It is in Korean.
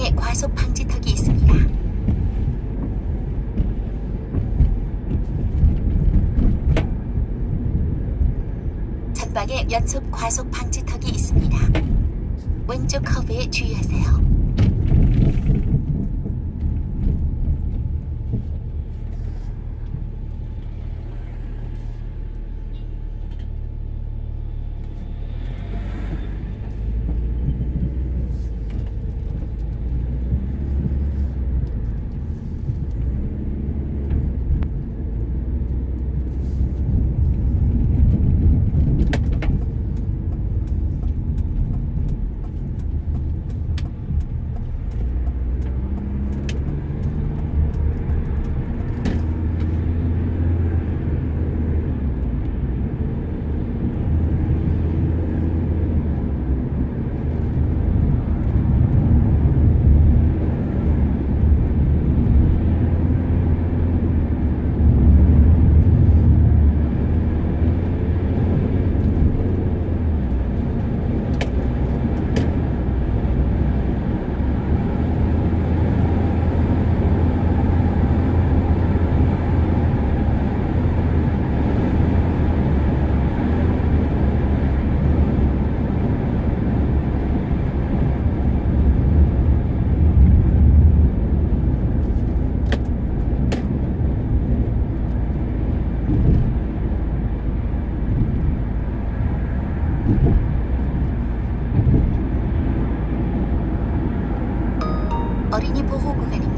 에 과속 방지턱이 있습니다. 전방에 연속 과속 방지턱이 있습니다. 왼쪽 커브에 주의하세요. 어린이 보호 구간입니다.